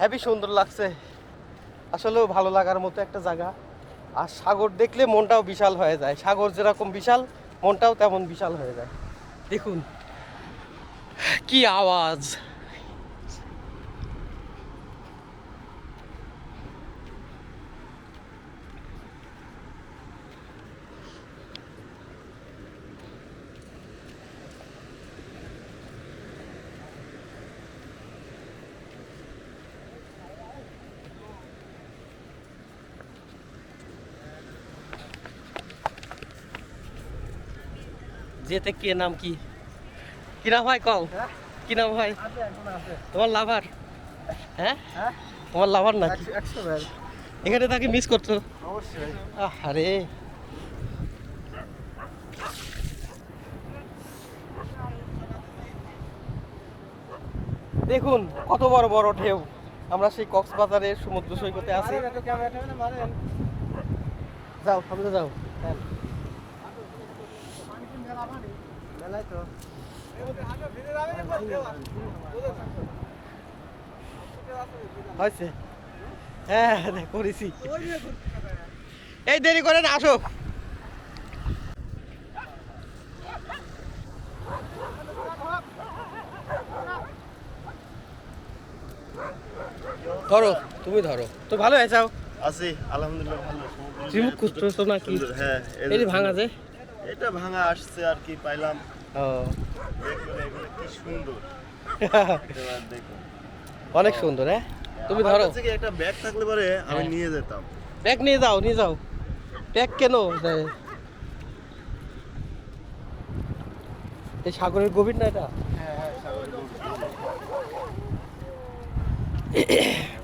Heavy সুন্দর লাগছে। আসলেও ভালো লাগার মতো একটা জায়গা। আর সাগর দেখলে মনটাও বিশাল হয়ে যায়। সাগর যেরকম বিশাল, মনটাও তেমন বিশাল হয়ে যায়। দেখুন, কি আওয়াজ। যেতে কে নাম কি? কি নাম হয় কও? কি নাম হয়? তোমার লাভার? হ্যাঁ? হ্যাঁ? তোমার লাভার না এখানে তাকে মিস করতো আরে দেখুন কত বড় বড় ঢেউ। আমরা সেই কক্সবাজারের সমুদ্র সৈকতে আছি। যাও সামনে যাও মেলাই তো হয়েছে। হ্যাঁ করেছি। এই দেরি করে না আসো ধরো তুমি ধরো। তো ভালো হয়ে যাও আছি আলহামদুলিল্লাহ ভালো। নাকি? সুন্দর, হ্যাঁ এই ভাঙা যে। এটা ভাঙা আসছে আর কি পাইলাম। ও। দেখুন এগুলো কি সুন্দর। এবার দেখুন। অনেক সুন্দর হ্যাঁ? তুমি ধরো। একটা ব্যাগ থাকলে পরে আমি হ্যাঁ। নিয়ে যেতাম। ব্যাগ নিয়ে যাও নিয়ে যাও। ব্যাগ কেন? এই সাগরের গভীর না এটা? হ্যাঁ হ্যাঁ